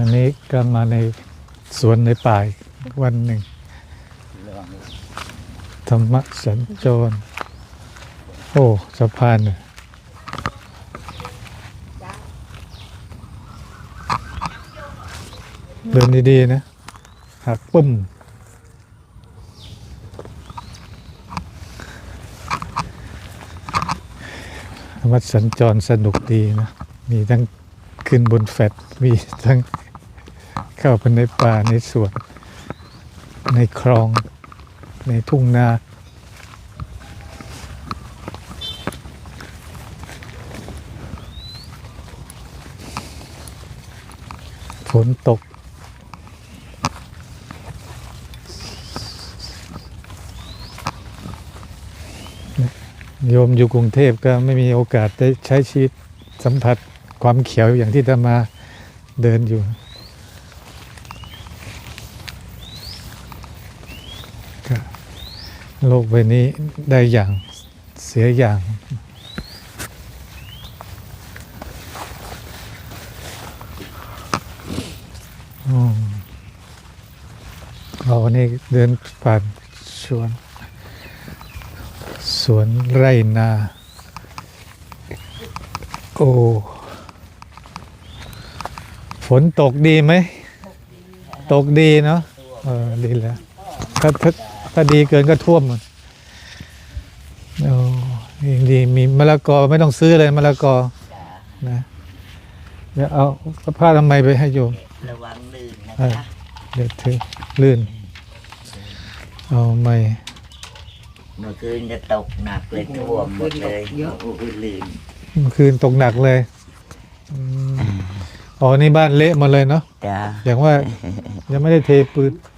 อันนี้ก็มาในสวนในป่าวันหนึ่ง ธรรมะสัญจร โอ้สะพานเนี่ยเดินดี ๆ นะหักปุ้มธรรมสัญจรสนุกดีนะ มีทั้งขึ้นบนแฟตมีทั้ง เข้าไปในป่าในสวน ในคลอง ในทุ่งนา ฝนตก โยมอยู่กรุงเทพก็ไม่มีโอกาสได้ใช้ชีวิตสัมผัสความเขียวอย่างที่จะมาเดินอยู่ โลกใบนี้ได้อย่างเสียอย่างอืมเราวันนี้เดินผ่านสวนสวนไร่นา โอ้ ฝนตกดีไหม ตกดีเนาะเออ ดีแล้วถ้า ถ้าถ้าดีเกินก็ท่วมหมดโอ้ยังดีมีมะละกอไม่ต้องซื้อเลยมะละกอนะเดี๋ยวเอาผ้าทำไมยไปให้โยมระวังลื่นนะเออคะเดี๋ยวถือลื่น เอาไม่เมื่อคืนจะตกหนักเลยท่วมหมดเลยโอ้โหลื่นเมื่อคืนตกหนักเลยอืมอ๋อนี่บ้านเละหมาเลยเนาะจ้าอย่างว่ายังไม่ได้เทปืนอ่าไอ้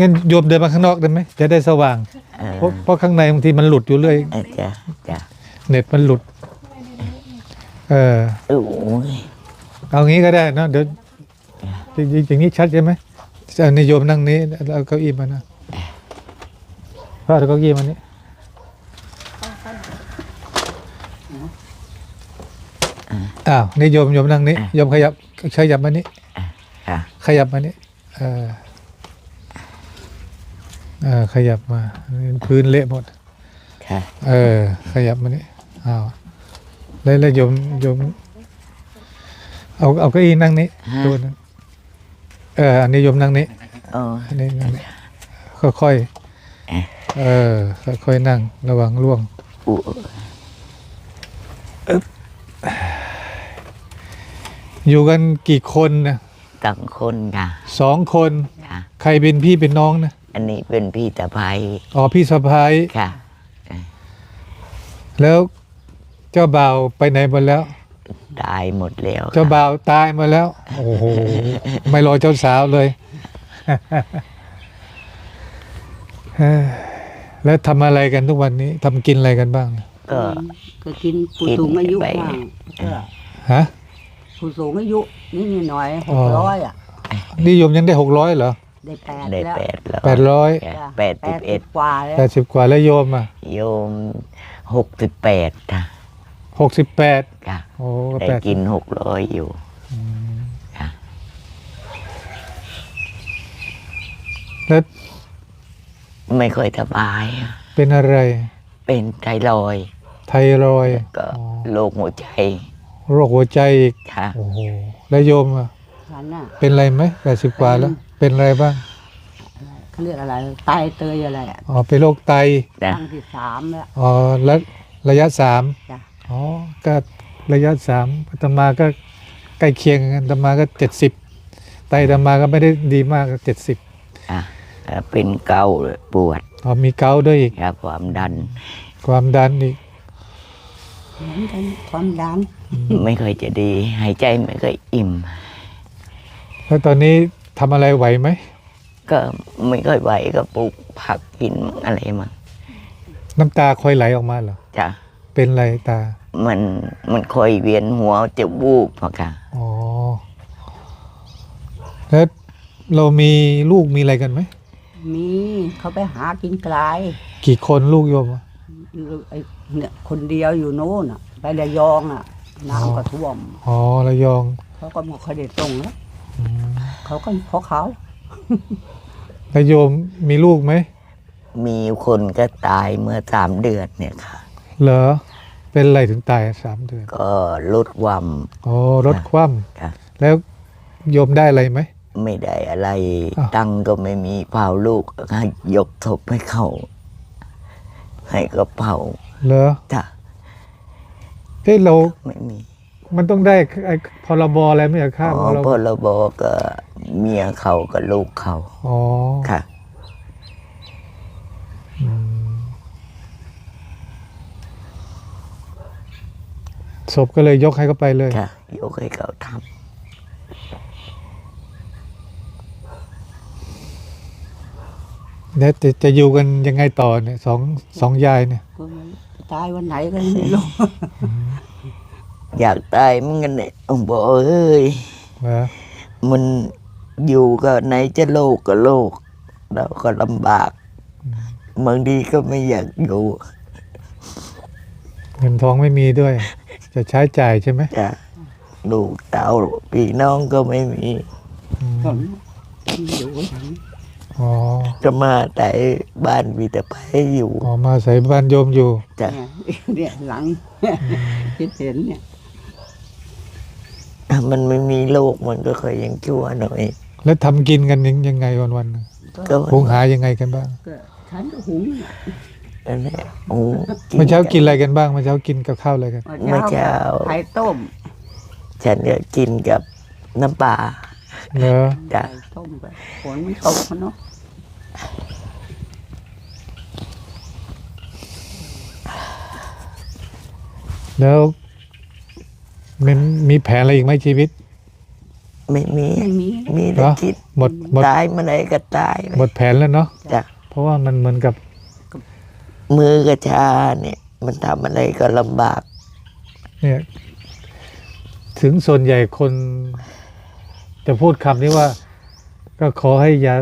งั้นโยมเดินมาข้างนอกได้ไหมจะได้สว่างเออเพราะเพราะข้างในบางทีมันหลุดอยู่เรื่อยเออจ้าจ้าเน็ตมันหลุด เออโอ้ยเอางี้ก็ได้เนอะเดี๋ยวจริงๆอย่างนี้ชัดใช่ไหมจะนิยมนั่งนี้แล้วเอาเก้าอี้มานะพาดเก้าอี้มานี้อ้าวนิยมโยมนั่งนี้โยมขยับขยับมานี้ค่ะขยับมานี้เออ เออขยับมา พื้นเละหมด ค่ะ เออ ขยับมานี่อ้าวแล้วแล้วโยมโยม เอาเอาเก้าอี้นั่งนี้ตัวนึงเอออันนี้โยมนั่งนี้โอ้ อันนี้นั่งนี้ค่อยๆเออค่อยๆนั่ง ระวังล่วงอู้อยู่กันกี่คนนะกังคนค่ะสองคน ค่ะ ใครเป็นพี่เป็นน้องนะ อันนี้เป็นพี่ตะไพอ๋อพี่สะพ้ายค่ะ แล้วเจ้าบ่าวไปไหนหมดแล้ว ตายหมดแล้วเจ้าบ่าวตายมาแล้ว โอ้โห ไม่รอเจ้าสาวเลยเฮ้ยแล้วทำอะไรกันทุกวันนี้ทำกินอะไรกันบ้าง ก็ ก็กินผู้กินสูงอายุไป บ้างก็ฮะ ผู้สูงอายุนี่นิดหน่อยอ๋หอกร้อยอะนิยมยังได้หกร้อยเหรอ ได้แปดได้แล้วแปดแล้วแปดร้อยจ้ะจ้ะแปดสิบเอ็ดกว่าแล้วแปดสิบกว่าแล้วโยมอะโยมหกสิบแปดค่ะหกสิบแปดค่ะโอ้ได้แปดกินหกร้อยอยู่ค่ะแล้วไม่ค่อยสบายเป็นอะไร เป็นไทรอยด์ไทรอยด์ก็อ๋อโรคหัวใจโรคหัวใจอีกค่ะ โอ้โหแล้วโยมอะฉันน่ะเป็นอะไรไหมแปดสิบกว่าแล้ว เป็นอะไรบ้างเขาเรียกอะไรไตเตยอะไรอะอ๋อเป็นโรคไตจ้ะครั้งที่สามแล้ว อ๋อแล้วระยะสามจ้ะ อ๋อก็ระยะสามอาตมาก็ใกล้เคียงกันอาตมาก็เจ็ดสิบไตอาตมาก็ไม่ได้ดีมากเจ็ดสิบอะแล้วเป็นเกาต์ปวดอ๋อมีเกาต์ด้วยอีกครับความดัน ความดันอีกเหมือนกันความดันไม่ค่อยจะดี หายใจไม่ค่อยอิ่มแล้วตอนนี้ ทำอะไรไหวไหม ก็ไม่ค่อยไหวก็ปลูกผักกินอะไรมั่งน้ำตาคอยไหลออกมาเหรอ จ้ะ เป็นไรตา มันมันค่อยเวียนหัวจะวูบอะค่ะอ๋อ แล้วเรามีลูกมีอะไรกันไหม มีเขาไปหากินไกลกี่คนลูกโยมอะไอ้เนี่ยคนเดียวอยู่โน่นอะไประยองอะน้ำก็ท่วมอ๋อระยองเขาก็ไมาค่อยได้ตรงแล้วออืม เขาก็เพราะเขาแล้วโยมมีลูกไหม มีคนก็ตายเมื่อสามเดือนเนี่ยค่ะ เหรอ เป็นอะไรถึงตายสามเดือน ก็ลดความอ๋อรถคว่ค่ะำแล้วโยมได้อะไรไหม ไม่ได้อะไร อ้าว ตังค์ก็ไม่มีเผาลูกให้ยกศพให้เขา ให้ก็เผาเหรอจ้ะเฮ้ยเราไม่มี มันต้องได้ไอ้พรบอะไรไม่อยากฆ่าอ๋อพรพบรบก็เมียเขากับลูกเขาอ๋อค่ะอืมศพก็เลยยกให้เขาไปเลยค่ะยกให้เขาทแล้วจะจะอยู่กันยังไงต่อเนี่ยสองสองยายเนี่ยก็ไม่ตายวันไหนก็ไม่รู้ำ อยากตายเหมันกันเนี่ยโอ้โหเอ้ย เหรอมันอยู่ก็ไหนจะโลกก็โลก เราก็ลำบากบางทีก็ไม่อยากอยู่เงินทองไม่มีด้วย จะใช้จ่ายใช่ไหมจ้ะลูกเต้าพี่น้องก็ไม่มีอืมก็อยู่อย่างนี้อ๋อจะมาแต่บ้านมีแต่ไปอยู่ออกมาใส่บ้านโยมอยู่จ้ะเนี่ยเนี่ยหลังที่เห็นเนี่ย ถ้ามันไม่มีโลกมันก็ค่อยยังชั่วหน่อย แล้วทำกินกันยังยังไงวันวันๆน่ะก็หุงหายังไงกันบ้างก็ฉันก็หุงเนี่ยนั่นแหละโอ้เมื่อเช้ากินอะไรกันบ้างเมื่อเช้ากินกับข้าวอะไรกัน เมื่อเช้าไข่ต้มฉันก็กินกับน้ำปลาเหรอจ้ะไข่ต้มก็ฝนมันตกเนาะแล้ว มันมีแผนอะไรอีกไหมชีวิต ไม่มีไม่มี มีเหรแต่อคิดหมดหมด ตายเมื่อไหรก็ตายหมดแผนแล้วเนาะจ้ะเพราะว่ามันเหมือนกับมือกับชาเนี่ย มันทำอะไรก็ลำบาก เนี่ย ถึงส่วนใหญ่คน จะพูดคำนี้ว่า ก็ขอให้อย่า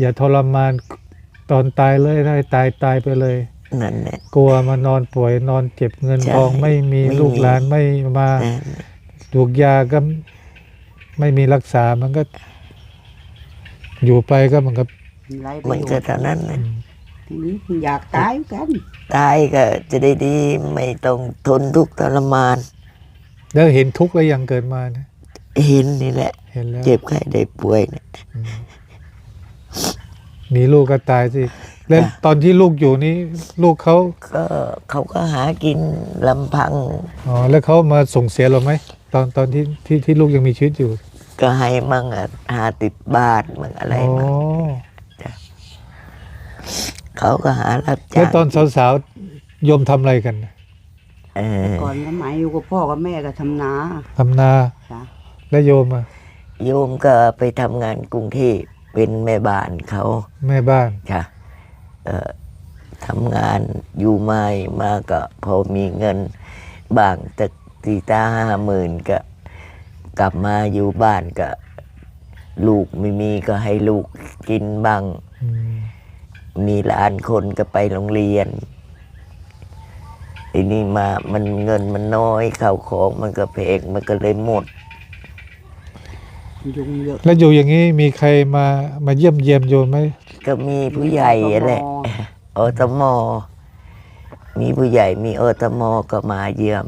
อย่าทรมานตอนตายเลยให้ตายตายไปเลย นั่นแหละ กลัวมานอนป่วยนอนเจ็บเงินใช่ทองไม่มีไม่มี ลูกหลานไม่มานั่นถูกยาก็ไม่มีรักษามันก็ อยู่ไปก็มันก็ไรปมัระนโยก็ชน์เท่านั้นนะทีนี้อยากตายกันตายก็จะได้ดีไม่ต้องทนทุกข์ทรมาน แล้วเห็นทุกข์แล้วยังเกิดมานะเห็นนี่แหละ เห็นแล้วเจ็บไข้ได้ป่วยเนี่ย มีลูกก็ตายสิ แล้วจ้ะตอนที่ลูกอยู่นี่ลูกเขาก็เขาก็หากินลำพัง อ๋อแล้วเขามาส่งเสียเราไหมตอนตอนที่ที่ที่ลูกยังมีชีวิตอยู่ ก็ให้มั่งอะหาติดบ้านมั่งอะไรอ๋อมั่งเขาก็หารับแล้จ้าวงตอนสาวๆโยมทำอะไรกันเออก่อนสมัยอยู่กับพ่อกับแม่ก็ทำนาทำนาจ้ะแล้วโยมอะโยมก็ไปทำงานกรุงเทพเป็นแม่บ้านเขาแม่บ้านค่ะเอ่อ ทำงานอยู่ไม่มาก็พอมีเงินบางจากสี่ตาห้าหมื่นก็กลับมาอยู่บ้านก็ลูกไม่มีก็ให้ลูกกินบ้างอืมมีหลานคนก็ไปโรงเรียนทีนี้มามันเงินมันน้อยข้าวของมันก็แพงมันก็เลยหมด ยุงเยอะแล้วอยู่อย่างนี้มีใครมามาเยี่ยมเยียมโยมไหมก็มีผู้ใหญ่แหละอตมมีผู้ใหญ่มีอตมก็มาเยี่ยม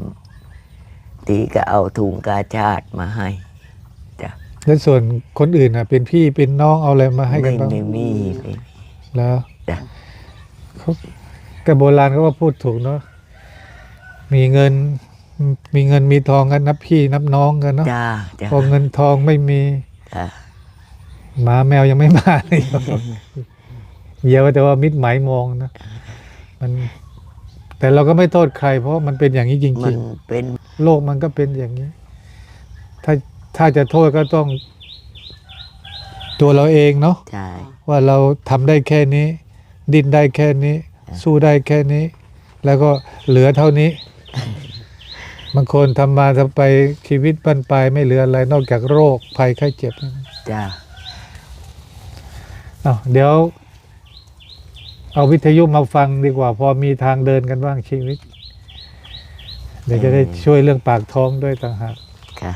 ทีก็เอาถุงกาชาติมาให้แล้วส่วนคนอื่นอะ เป็นพี่เป็นน้องเอาอะไรมาให้กัไม่นบ้างไม่มีไม่มีแล้วจ้ะเขาแต่โบราณเขาก็พูดถูกเนาะมีเงิน มีเงินมีทองกันนับพี่นับน้องกันเนาะจ้าจ้าพอเงินทองไม่มีจ้าหมาแมวยังไม่มาเลยเยอะแต่ว่ามิตรหมายมองนะมัน แต่เราก็ไม่โทษใคร เพราะมันเป็นอย่างนี้จมัรินง เป็น ๆ โลกมันก็เป็นอย่างนี้ ถ้าถ้าจะโทษก็ต้อง ตัวเราเองเนาะ ใช่ ว่าเราทำได้แค่นี้ ดิ้นได้แค่นี้ สู้ได้แค่นี้ แล้วก็เหลือเท่านี้ บางคนทำมาทำไปชีวิตบรรปลายไม่เหลืออะไรนอกจากโรคภัยไข้เจ็บจ้าอ้าวเดี๋ยว เอาวิทยุมาฟังดีกว่า พอมีทางเดินกันบ้างชีวิต เดี๋ยวจะได้ช่วยเรื่องปากท้องด้วยต่างหากค่ะ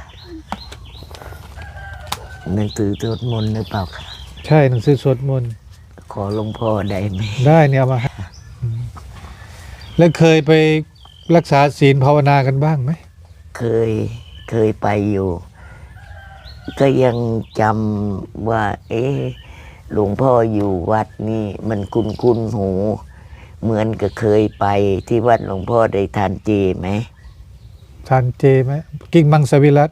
หนังสือสวดมนต์หรือเปล่าคะใช่หนังสือสวดมนต์ขอหลวงพ่อได้ไหมได้เนี่ยเอามาให้อืมแล้วเคยไป รักษาศีลภาวนากันบ้างไหม เคยเคยไปอยู่ ก็ยังจำว่า เอ๊ะหลวงพ่ออยู่วัดนี่มันคุ้นคุ้นๆหู เหมือนกับเคยไปที่วัดหลวงพ่อได้ทานเจไหมทานเจไหมกิ้งมังสวิรัต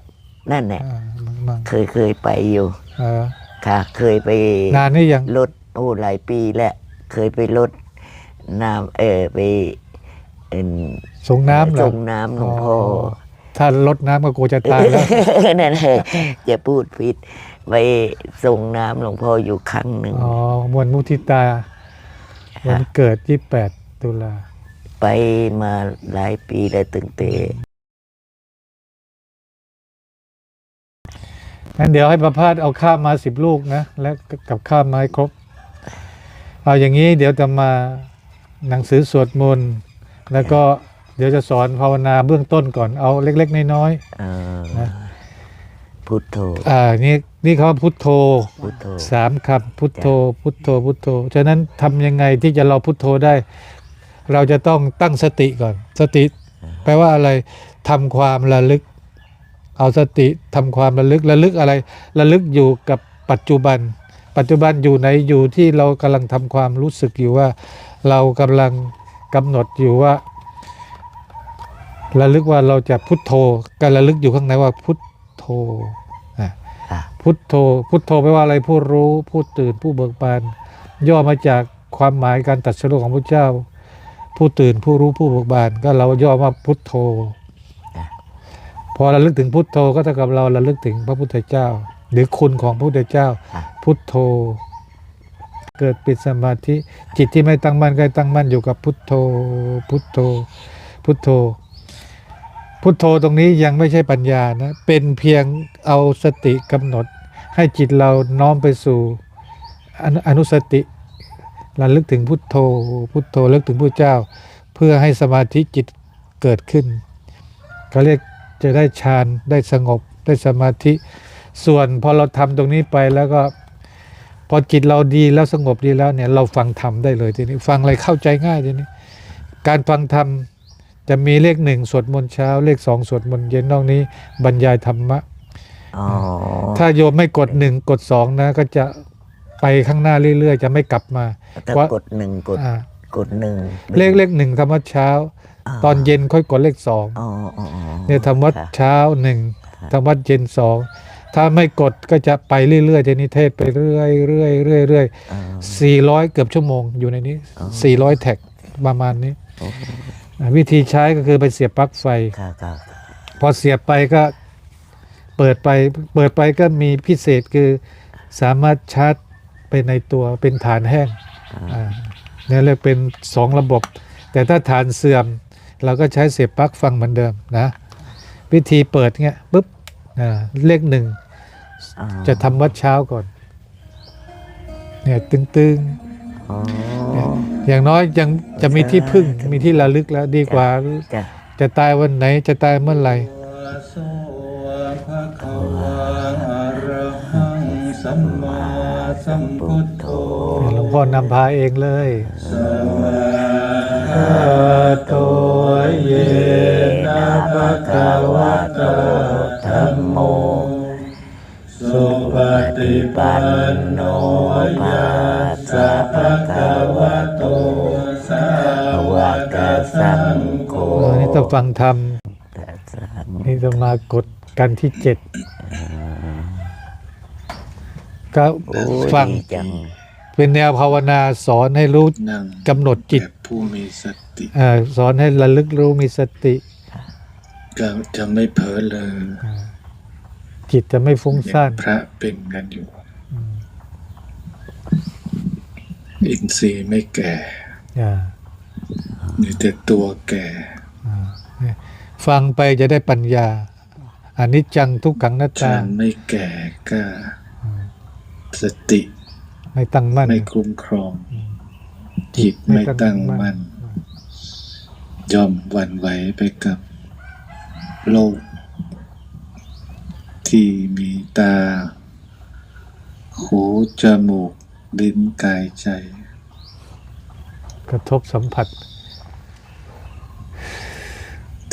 นั่นแหละอ่ามังมังเคยเคยไปอยู่เออค่ะเคยไปนานนี่ยังลดโอ้หลายปีแล้วเคยไปลดน้ำเออไปเอ็น สงน้ำเหรอส่งน้ำหลวงพ่อถ้าลดน้ำก็กลัวจะตายแล้วนั่นแหละจะพูดผิด ไปส่งน้ำหลวงพ่ออยู่ครั้งหนึ่ง อ๋อมวลมุทิตา วันเกิด 28 ตุลา ไปมาหลายปีแล้วตึงเตงั้นเดี๋ยวให้ประพาสเอาข้าวมาสิบลูกนะ แล้วกับข้าวมาให้ครบ เอาอย่างนี้เดี๋ยวจะมาหนังสือสวดมนต์แล้วก็ เดี๋ยวจะสอนภาวนาเบื้องต้นก่อนเอาเล็ก ๆ น้อยเออนะพุทโธๆอ่านี่นี่เขาว่าพุทโธพุทโธสามคำพุทโธ พุทโธพุทโธฉะนั้นทำยังไงที่จะเราพุทโธได้ เราจะต้องตั้งสติก่อน สติ แปลว่าอะไรทำความระลึก เอาสติทำความระลึกระลึกอะไร ระลึกอยู่กับปัจจุบัน ปัจจุบันอยู่ในอยู่ที่เรากำลังทำความรู้สึกอยู่ว่า เรากำลังกำหนดอยู่ว่า ระลึกว่าเราจะพุทโธการระลึกอยู่ข้างในว่าพุทโธอะอะพุทโธ พุทโธแปลว่าอะไรผู้รู้ผู้ตื่นผู้เบิกบานย่อมาจากความหมายการตรัดสรุปของพระเจ้า ผู้ตื่นผู้รู้ผู้เบิกบานก็เราย่อว่าพุทโธ พอระลึกถึงพุทโธก็เท่ากับเราระลึกถึงพระพุทธเจ้า หรือคุณของพระพุทธเจ้าอะพุทโธ เกิดปิดสมาธิจิตที่ไม่ตั้งมั่นก็ให้ตั้งมั่นอยู่กับพุทโธ พุทโธ พุทโธ พุทโธตรงนี้ยังไม่ใช่ปัญญานะ เป็นเพียงเอาสติกำหนด ให้จิตเราน้อมไปสู่อนุสติระลึกถึงพุทโธ พุทโธระลึกถึงพระเจ้า เพื่อให้สมาธิจิตเกิดขึ้นเขาเรียกจะได้ฌานได้สงบได้สมาธิ ส่วนพอเราทำตรงนี้ไปแล้วก็พอจิตเราดีแล้วสงบดีแล้วเนี่ยเราฟังธรรมได้เลยทีนี้ฟังอะไรเข้าใจง่ายทีนี้ การฟังธรรม จะมีเลขหนึ่งสวดมนต์เช้า เลขสองสวดมนต์เย็นนอกนี้ บรรยายธรรมะอ๋อถ้าโยมไม่กดหนึ่งกดสองนะ ก็จะไปข้างหน้าเรื่อย ๆ จะไม่กลับมาถ้าว่ากดหนึ่งกดอ่ากดหนึ่งเลขเลขหนึ่งทำวัดเช้า ตอนเย็นค่อยกดเลขสองอ๋ออ๋ออ๋อเนี่ยทำวัดค่ะเช้าหนึ่งทำวัดเย็นสองถ้าไม่กดก็จะไปเรื่อยๆทีนี้เทศไปเรื่อยๆเรื่อยๆเรื่อยๆเรื่อยอ๋อๆสี่ร้อยเกือบชั่วโมงอยู่ในนี้อ๋อสี่ร้อยแท็กประมาณนี้โอ้อ่า วิธีใช้ก็คือไปเสียบปลั๊กไฟค่ะค่ะพอเสียบไปก็เปิดไป เปิดไปก็มีพิเศษคือสามารถชาร์จไปในตัวเป็นฐานแห้งอ่าเนี่ยเรียกเป็นสองระบบ แต่ถ้าฐานเสื่อม เราก็ใช้เสียบปลั๊กฟังเหมือนเดิมนะวิธีเปิดเงี้ยปุ๊บอ่าเลขหนึ่งอ๋อจะทำวัดเช้าก่อน เนี่ย ตึงอ๋อๆ อย่างน้อยยังจะมีที่พึ่งมีที่ระลึกแล้วดีกว่า จ้ะจะตายวันไหนจะตายเมื่อไหร่โสภะคะวะอะระหังสัมมาสัมพุทโธหลวงพ่อนำพาเองเลยสวะโตเยนะภะคะวะโตธัมโม สุปฏิปันโนยัสสะภะคะวะโตสาวกสังโฆเออนี่ต้องฟังธรรมแต่สามนี่จะมากดกันที่เจ็ดก็โอ้ยฟังดีจังเป็นแนวภาวนาสอนให้รู้นั่งกำหนดจิตแบบผู้มีสติเอ่อสอนให้ระลึกรู้มีสติก็จะไม่เผลอเลย จิตจะไม่ฟุ้งซ่านพระเป็นกันอยู่ อินทรีย์ไม่แก่อ่ามีแต่ตัวแก่อ่าเนี่ยฟังไปจะได้ปัญญาอันนี้จังทุกขังหน้าฌาตานไม่แก่ก็สติไม่ตั้งมั่นไม่คุ้มครอง จิตไม่ตั้งมั่นย่อมหวันไหวไปกับโลก ที่มีตา หู จมูก ลิ้น กายใจ กระทบสัมผัส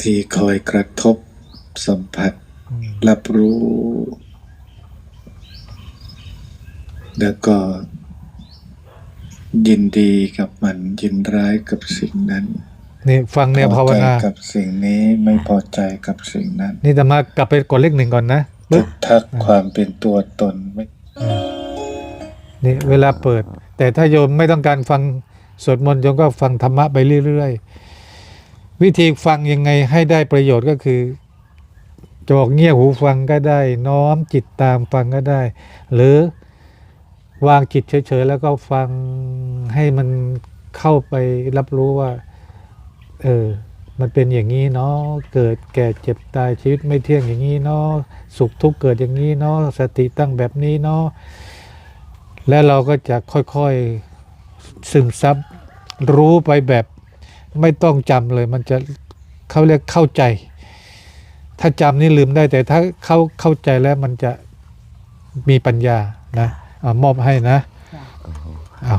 ที่คอยกระทบสัมผัส รับรู้ แล้วก็ ยินดีกับมันยินร้ายกับสิ่งนั้นนี่ฟังแนวภาวพอใจนากับสิ่งนี้ไม่พอใจกับสิ่งนั้น นี่แต่มากลับไปกดเลขหนึ่งก่อนนะ ปึ๊ทึบกทักความเป็นตัวตนไม่นี่เวลาเปิด แต่ถ้าโยมไม่ต้องการฟังสวดมนต์โยมก็ฟังธรรมะไปเรื่อยๆ วิธีฟังยังไงให้ได้ประโยชน์ก็คือจอกเงี่ยหูฟังก็ได้ น้อมจิตตามฟังก็ได้ หรือวางจิตเฉยๆ แล้วก็ฟังให้มันเข้าไปรับรู้ว่า เออ มันเป็นอย่างนี้เนาะเกิดแก่เจ็บตายชีวิตไม่เที่ยงอย่างนี้เนาะสุขทุกข์เกิดอย่างนี้เนาะสติตั้งแบบนี้เนาะและเราก็จะค่อยๆซึมซับรู้ไปแบบไม่ต้องจำเลยมันจะเขาเรียกเข้าใจ ถ้าจำนี่ลืมได้แต่ถ้าเข้าเข้าใจแล้วมันจะมีปัญญานะอามอบให้นะเอา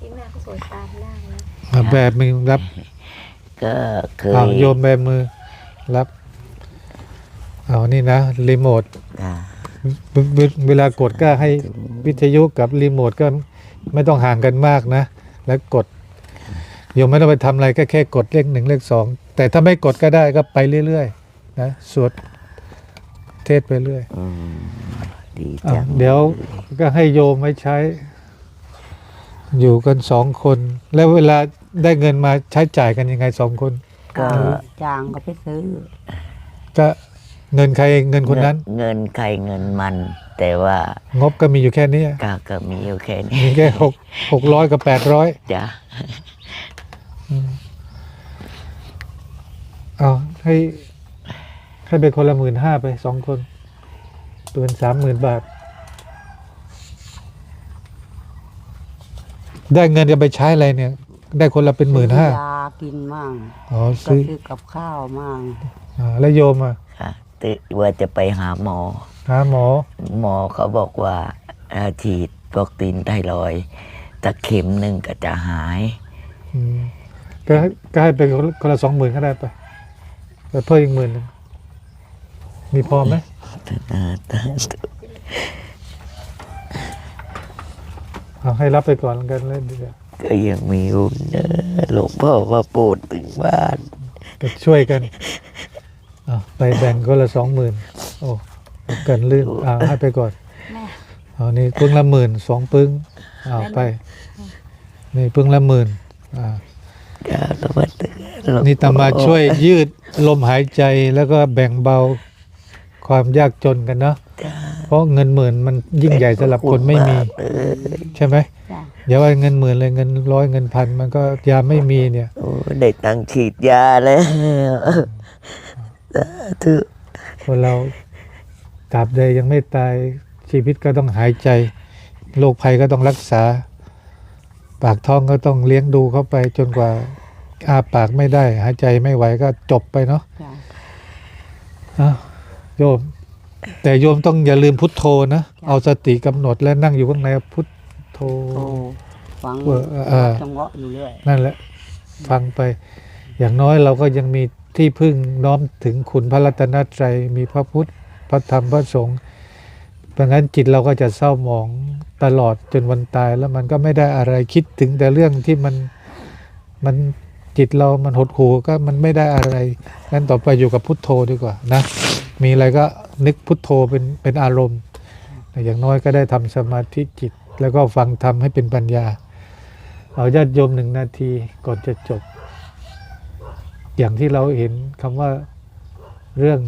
ที่แม่ก็สวยตามได้นะเอาแบบมือรับ ก็เคเอายโยมแบบมือรับเอานี่นะรีโมทอ่าเวเวเวลากดก็ให้วิทยุกับรีโมทก็ไม่ต้องห่างกันมากนะ แล้วกดโยมไม่ต้องไปทำอะไรก็แค่กดเลขหนึ่งเลขสองแต่ถ้าไม่กดก็ได้ก็ไปเรื่อยๆนะสวดเทศไปเรื่อย อืมดีอะจังเดี๋ยวก็ให้โยมไว้ใช้ อยู่กันสองคน แล้วเวลา ได้เงินมาใช้จ่ายกันยังไงสองคน ก็จางก็ไปซื้อ ก็เงินใครเงินคนนั้น เงินใครเงินมัน แต่ว่างบก็มีอยู่แค่นี้ก็ก็มีอยู่แค่นี้มีแค่หกหกร้อยกับแปดร้อยจ้ะเอาให้ให้ไปคนละหมื่นห้าไปสองคนเป็นสามหมื่นบาท ได้เงินจะไปใช้อะไรเนี่ย ได้คนละเป็นหมื่นห้ายากินมั่งอ๋อก็ซื้อซื้อกับข้าวมั่งอ่าแล้วโยมอะค่ะตึว่าจะไปหาหมอ หาหมอหมอเขาบอกว่าอ่าฉีดวัคซีนไทรอยด์ตะเข็มหนึ่งก็จะหาย อืมก็ให้ก็ให้ไปคนละคนละสองหมื่นก็ได้ไปไปเพิ่มอีกหมื่นหนึ่งมีพอไหมเอาให้รับไปก่อนแล้วกันเลยเดี๋ยว ก็ยังมีอยู่นะหลวงพ่อมาโปรดถึงบ้าน ก็ช่วยกันเอาไปแบ่งคนละสองหมื่นโอ้เกินลื่นเอาให้ไปก่อนแม่ เอานี่ปึ้งละหมื่นสองปึ้งเอาไป นี่ปึ้งละหมื่นอ่า กราบนมัสการหลวงนี่ตามาพ่อช่วยยืดลมหายใจแล้วก็แบ่งเบาความยากจนกันเนาะเพราะเงินหมื่นมันยิ่งใหญ่สำหรับคนไม่มี ขอบคุณากเลย ใช่ไหม จ้ะ อย่าว่าเงินหมื่นเลยเงินร้อยเงินพันมันก็ยาไม่มีเนี่ยโอ้ได้ตังค์ฉีดยาแล้วสาธุคนเราตราบใดยังไม่ตายชีวิตก็ต้องหายใจโรคภัยก็ต้องรักษา ปากท้องก็ต้องเลี้ยงดูเข้าไปจนกว่าอาปากไม่ได้ หายใจไม่ไหวก็จบไปเนาะจ้ะอ้าวโยม แต่โยมต้องอย่าลืมพุทโธนะ เอาสติกำหนดและนั่งอยู่ข้างในพุทโธโอ้ฟังเออเออ จังหวะอยู่เรื่อยนั่นแหละฟังไป อย่างน้อยเราก็ยังมีที่พึ่งน้อมถึงคุณพระรัตนตรัยมีพระพุทธพระธรรมพระสงฆ์เพราะงั้นจิตเราก็จะเศร้าหมองตลอดจนวันตายแล้วมันก็ไม่ได้อะไรคิดถึงแต่เรื่องที่มันมันจิตเรามันหดหู่ก็มันไม่ได้อะไรงั้นต่อไปอยู่กับพุทโธดีกว่านะมีอะไรก็นึกพุทโธเป็นเป็นอารมณ์แต่อย่างน้อยก็ได้ทำสมาธิจิต แล้วก็ฟังธรรมให้เป็นปัญญา เอาญาติโยมหนึ่งนาทีก่อนจะจบ อย่างที่เราเห็นคำว่าเรื่อง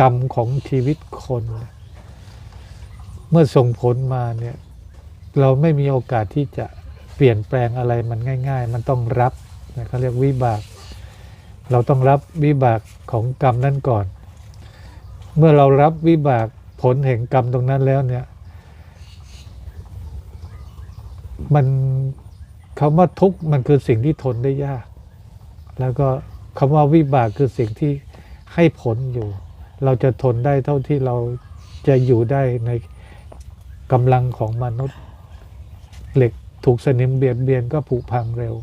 กรรมของชีวิตคน เมื่อส่งผลมาเนี่ยเราไม่มีโอกาสที่จะเปลี่ยนแปลงอะไรมันง่าย ๆ มันต้องรับนะเขาเรียกวิบาก เราต้องรับวิบากของกรรมนั้นก่อน เมื่อเรารับวิบากผลแห่งกรรมตรงนั้นแล้วเนี่ย มันคำว่าทุกข์มันคือสิ่งที่ทนได้ยาก แล้วก็คำว่าวิบากคือสิ่งที่ให้ผลอยู่ เราจะทนได้เท่าที่เราจะอยู่ได้ในกำลังของมนุษย์เหล็กถูกสนิมเบียดเบียนก็ผุพังเร็ว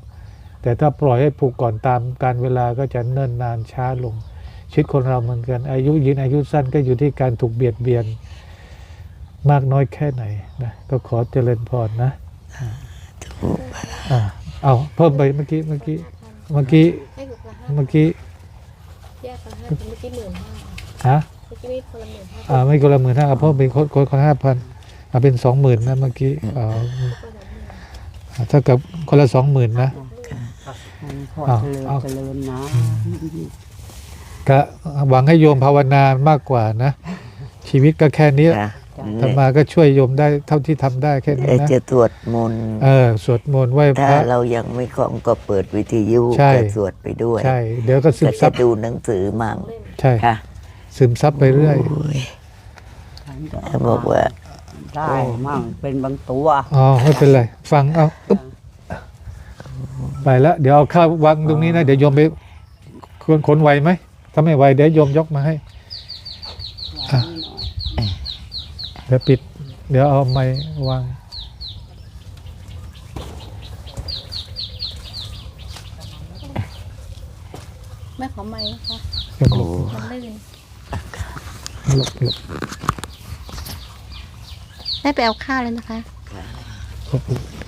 แต่ถ้าปล่อยให้ผุก่อนตามการเวลาก็จะเนิ่นนานช้าลง ชีวิตคนเราเหมือนกัน อายุยืนอายุสั้นก็อยู่ที่การถูกเบียดเบียน มากน้อยแค่ไหนนะก็ขอเจริญพรนะ อ่าเอาเพิ่มไปเมื่อกี้เมื่อกี้เมื่อกี้ให้ถูกละห้าเมื่อกี้แยกละห้าเมื่อกี้หมื่นห้าฮะเมื่อกี้ไม่คนละหมื่นห้าอ่าไม่คนละหมื่นห้าเอาเพิ่มเป็นคนคนคนห้าพันเอาเป็นสองหมื่นนะเมื่อกี้อ๋ออ่าเท่ากับคนละสองหมื่นนะ ขออ้าวเจริญอ้าวเจริญนะก็หวังให้โยมภาวนามากกว่านะ ชีวิตก็แค่นี้ จ้ะ ธรรมาก็ช่วยโยมได้เท่าที่ทำได้แค่นี้และนะจะสวดมนต์เออสวดมนต์ไหว้พถ้าระเรายังไม่คล่องก็เปิดวิทยุใช่ก็สวดไปด้วย ใช่ เดี๋ยวก็ซึก็มซัจะบดูหนังสือมั่งใช่ค่ะซึมซับไปเรื่อยโอ้ยเขาบอกว่าได้มั่งเป็นบางตัวอ๋อไม่เป็นไรฟังเอาอึ๊บไปแล้วเดี๋ยวเอาข้าววางตรงนี้นะ เดี๋ยวโยมไปคนขนไหวไหมถ้าไม่ไหวเดี๋ยวโยมยกมาให้อะเดี๋ยวปิด เดี๋ยวเอาไม้วางแม่ขอไม้นะคะยกหลบมันลื่นหลบหลบแม่ไปเอาข้าวเลยนะคะหลบหลบ